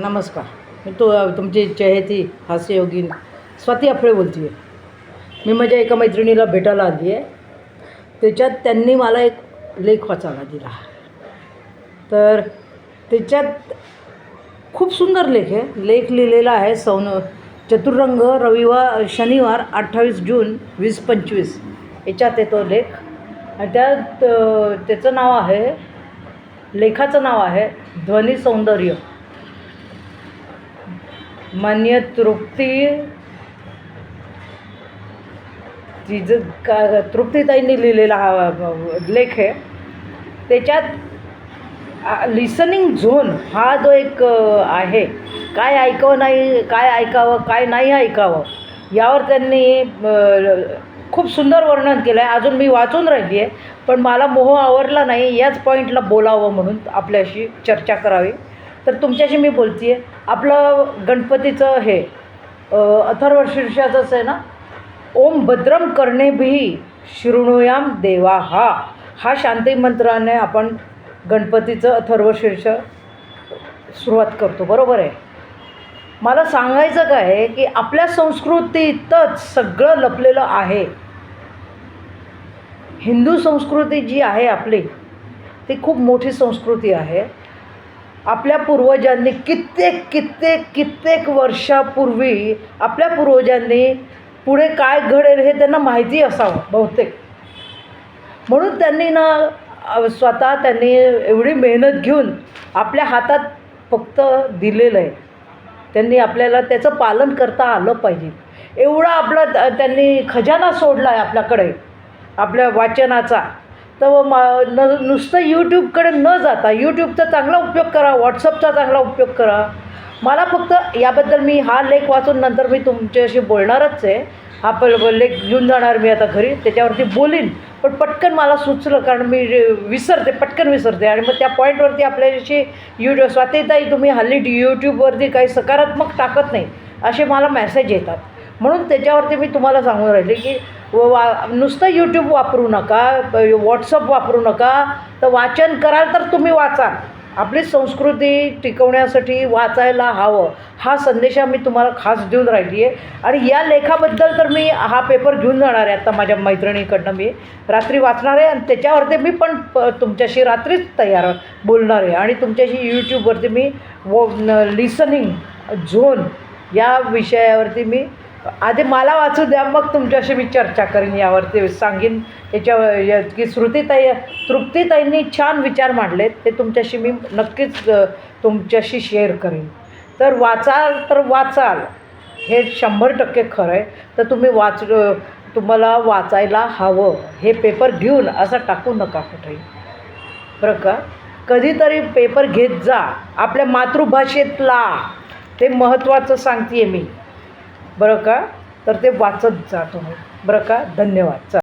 नमस्कार. मी तो तुमची चहेती हास्ययोगी स्वाती अफळे बोलते आहे मी माझ्या एका मैत्रिणीला भेटायला आली आहे. त्याच्यात त्यांनी मला एक लेख वाचायला दिला. तर त्याच्यात खूप सुंदर लेख आहे. लेख लिहिलेला आहे सौन चतुरंग रविवार शनिवार अठ्ठावीस जून वीस पंचवीस. याच्यात येतो लेख. आणि त्यात त्याचं नाव आहे लेखाचं नाव आहे ध्वनी सौंदर्य. मान्य तृप्ती तिचं का तृप्तीताईंनी लिहिलेला हा लेख आहे. त्याच्यात लिसनिंग झोन हा जो एक आहे. काय ऐकावं नाही काय ऐकावं काय नाही ऐकावं यावर त्यांनी खूप सुंदर वर्णन केलं आहे अजून मी वाचून राहिली आहे पण मला मोह आवरला नाही याच पॉईंटला बोलावं म्हणून आपल्याशी चर्चा करावी. तर तुमच्याशी मी बोलते आहे आपलं गणपतीचं हे अथर्वशीर्षाचं अथर्व शीर्षाचंच आहे ना? ओम भद्रम कर्णेभी शिरुणुयाम देवा. हा हा शांती मंत्राने आपण गणपतीचं अथर्व शीर्ष सुरुवात करतो. बरोबर आहे? मला सांगायचं काय आहे की आपल्या संस्कृतीतच सगळं लपलेलं आहे. हिंदू संस्कृती जी आहे आपली ती खूप मोठी संस्कृती आहे. आपल्या पूर्वजांनी कित्येक कित्येक कित्येक वर्षापूर्वी आपल्या पूर्वजांनी पुढे काय घडेल हे त्यांना माहिती असावं बहुतेक. म्हणून त्यांनी ना स्वतः त्यांनी एवढी मेहनत घेऊन आपल्या हातात फक्त दिलेलं आहे. त्यांनी आपल्याला त्याचं पालन करता आलं पाहिजे. एवढा आपला त- त्यांनी खजाना सोडला आहे आपल्याकडे आपल्या वाचनाचा. तर मा न नुसतं यूट्यूबकडे न जाता यूट्यूबचा चांगला उपयोग करा व्हॉट्सअपचा चांगला उपयोग करा. मला फक्त याबद्दल मी हा लेख वाचून नंतर मी तुमच्याशी बोलणारच आहे. हा प लेख घेऊन जाणार मी आता घरी त्याच्यावरती बोलीन. पण पटकन मला सुचलं कारण मी विसरते पटकन विसरते. आणि मग त्या पॉईंटवरती आपल्याशी यूट्यूब स्वातीताई तुम्ही हल्ली यूट्यूबवरती काही सकारात्मक टाकत नाही असे मला मेसेज येतात. म्हणून त्याच्यावरती मी तुम्हाला सांगून राहिले की व वा नुसतं यूट्यूब वापरू नका व्हॉट्सअप वापरू नका तर वाचन कराल तर तुम्ही वाचा. आपली संस्कृती टिकवण्यासाठी वाचायला हवं. हा संदेश मी तुम्हाला खास देऊन राहिली आहे आणि या लेखाबद्दल तर मी हा पेपर घेऊन जाणार आहे आता माझ्या मैत्रिणीकडनं मी. रात्री वाचणार आहे आणि त्याच्यावरती मी पण प तुमच्याशी रात्रीच तयार बोलणार आहे. आणि तुमच्याशी यूट्यूबवरती मी व लिसनिंग झोन या विषयावरती मी आधी मला वाचू द्या मग तुमच्याशी मी चर्चा करीन यावरती. सांगेन याच्या या- की श्रुतीताई तृप्तीताईंनी छान विचार मांडलेत. ते तुमच्याशी मी नक्कीच तुमच्याशी शेअर करेन. तर वाचाल तर वाचाल. हे शंभर टक्के खरं आहे. तर तुम्ही वाच तुम्हाला वाचायला हवं. हे पेपर घेऊन असं टाकू नका कुठेही. बरं का? कधीतरी पेपर घेत जा. आपल्या मातृभाषेतला. ते महत्त्वाचं सांगते मी. बरं का? तर ते वाचत जा तुम्ही. बरं का? धन्यवाद. चा